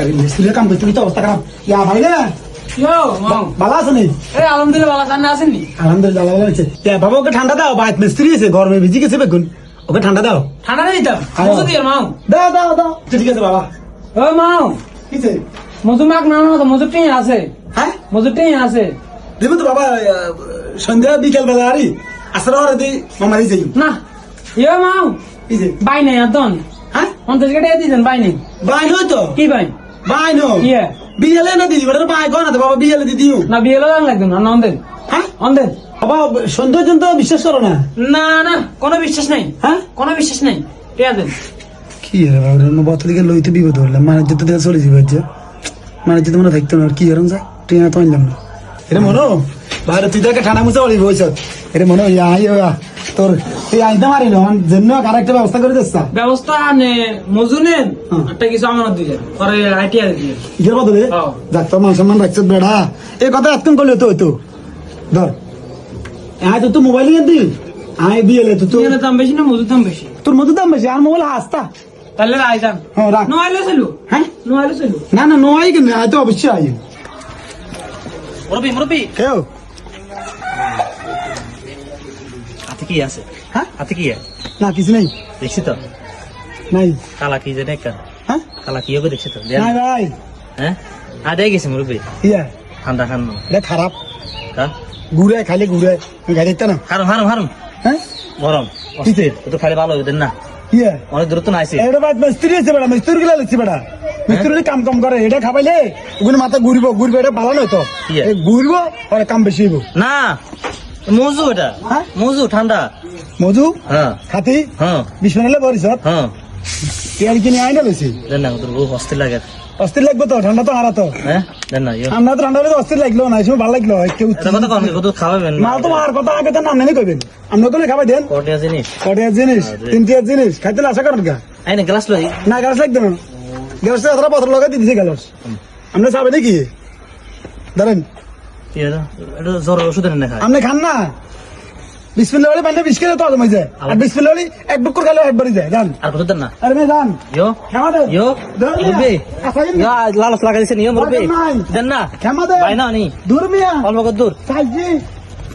আরে মিস্ত্রির কাম করতে করতে অবস্থা খারাপ? ইয়া ভাই না? ভালো আলহামদুলিল্লাহ আছে বাবা ওকে ঠান্ডা দাও মিস্ত্রি আছে গরমে ভিজি গেছে বেগুন। ওকে ঠান্ডা দাও। ঠান্ডা নেই তো? মাও দাও দাও দাও ঠিক আছে বাবা। ও মাও কিছে মজু মাক না না তো মজু আছে। হ্যাঁ? টিন আছে। দেবো তো বাবা সন্ধ্যা বিকেল বেলা আরি আসর আর দি মামা দিছে না। ইয়ো মাও কিছে বাই নাই আদন। হ্যাঁ? বাই নেই। বাই তো? কি বাই? বাই নো ইয়ে। বিয়েলে না দিদি ওটা বাই কর না তো? বাবা বিয়েলে দি দিও। না বিয়ে হলো লাগবে না। অন্ধের। হ্যাঁ? অন্ধের। বাবা সন্ধ্যা পর্যন্ত বিশ্বাস করো না। না না কোনো বিশ্বাস নাই। হ্যাঁ? কোনো বিশ্বাস নাই। ঠিক আছে কি বাবা দিকে লইতে বিপদ হলাম মানে যেতে দিয়ে চলে যাবে যে মানে যেতে মনে থাকতো না কি এরম যা? ট্রেনে তো আনলাম না। এরে মনো বাইরে তুই তাকে ঠান্ডা মুছে বলি বইছ এরে মনো ইয়া ইয়া তোর তুই আইতে মারি না জন্য আরেকটা ব্যবস্থা করে দিস ব্যবস্থা নে মজু নেন একটা কিছু আমানত দিলেন পরে আইটি আর দিয়ে ইয়ের বদলে হ্যাঁ। যাক তোর মান সম্মান রাখছ বেড়া। এই কথা এতক্ষণ করলে তো হইতো। ধর। আয় তো তুই মোবাইল নিয়ে দি আয় দিয়ে তো তুই এখানে দাম বেশি না মজুর দাম বেশি? তোর মধ্যে দাম বেশি আর মোবাইল হাসতা তাহলে আইতাম হ্যাঁ রাখ। নয়ালে ছিল হ্যাঁ? নয়ালে ছিল না না নয় কেন আয় তো অবশ্যই আয়। মুরব্বী মুরব্বী। কেউ হাতে কি আছে? হ্যাঁ হাতে কি আছে? না কিছু নেই। দেখছি তো। নাই। কালা কি জানে একটা হ্যাঁ? কালা কি হবে দেখছি তো। নাই ভাই। হ্যাঁ? আর দেখে গেছে মুরব্বী। ইয়া। ঠান্ডা খান এটা খারাপ। হ্যাঁ ঘুরে খাইলে ঘুরে দেখতে না। হারুম হারুম হারুম হ্যাঁ? গরম। অস্থির। তো খালি ভালো হবে দেন না। ইয়া। অনেক দূরত্ব না আইছে এটা বাদ মিস্ত্রি আছে বেড়া মিস্ত্রি গুলা লিখছি বেড়া। মিস্ত্রি কাম কম করে। এটা খাবাইলে ওগুলো মাথা ঘুরবো ঘুরবো এটা ভালো নয় তো। ঘুরবো আর কাম বেশি হইব। না। মজু এটা? হ্যাঁ? মজু ঠান্ডা? মজু? হ্যাঁ। খাতি হ্যাঁ। বিশ মিনিট বরিস হ্যাঁ। পেয়ার কিনে আইনা লইছি? দেন না তোর বহু অস্থির লাগে। অস্থির লাগবে তো ঠান্ডা তো হারা তো। হ্যাঁ? দেন না ইয়ো। ঠান্ডা তো ঠান্ডা হলে তো অস্থির লাগল না সময় ভালো লাগল এটা কথা কম কত খাওয়াবেন? মাল তো আর কথা আগে তো নাম নেই কইবেন। আমরা তো খাবাই দেন। কটিয়া জিনিস? কটিয়ার জিনিস তিনটিয়ার জিনিস খাইতে আশা করেন গা। আইনে গ্লাস লই। না গ্যাস লাগতো না। গ্যাস এতটা পত্র লাগাই দিতেছে গ্যাস আমরা চাবে নাকি? এটা জ্বর ওষুধ এনে খায়। আপনি খান না? বিসমিল্লা বলে পান্ডে বিশ কেজি তো আজমাই যায়। আর বিসমিল্লা বলে এক বুক করে খাইলে একবারই যায়। জান আর কত দেন না? আরে মেয়ে জান ইয়ো। ক্ষমা দে ইয়ো। দেন না। মুরব্বী। আচ্ছা, এই ইয়ো, লালচ লাগাই দিছেন ইয়ো মুরব্বী। দেন না। ক্ষমা দে ভাই না। নি দূর মিয়া। অল্প কত দূর? সাইজি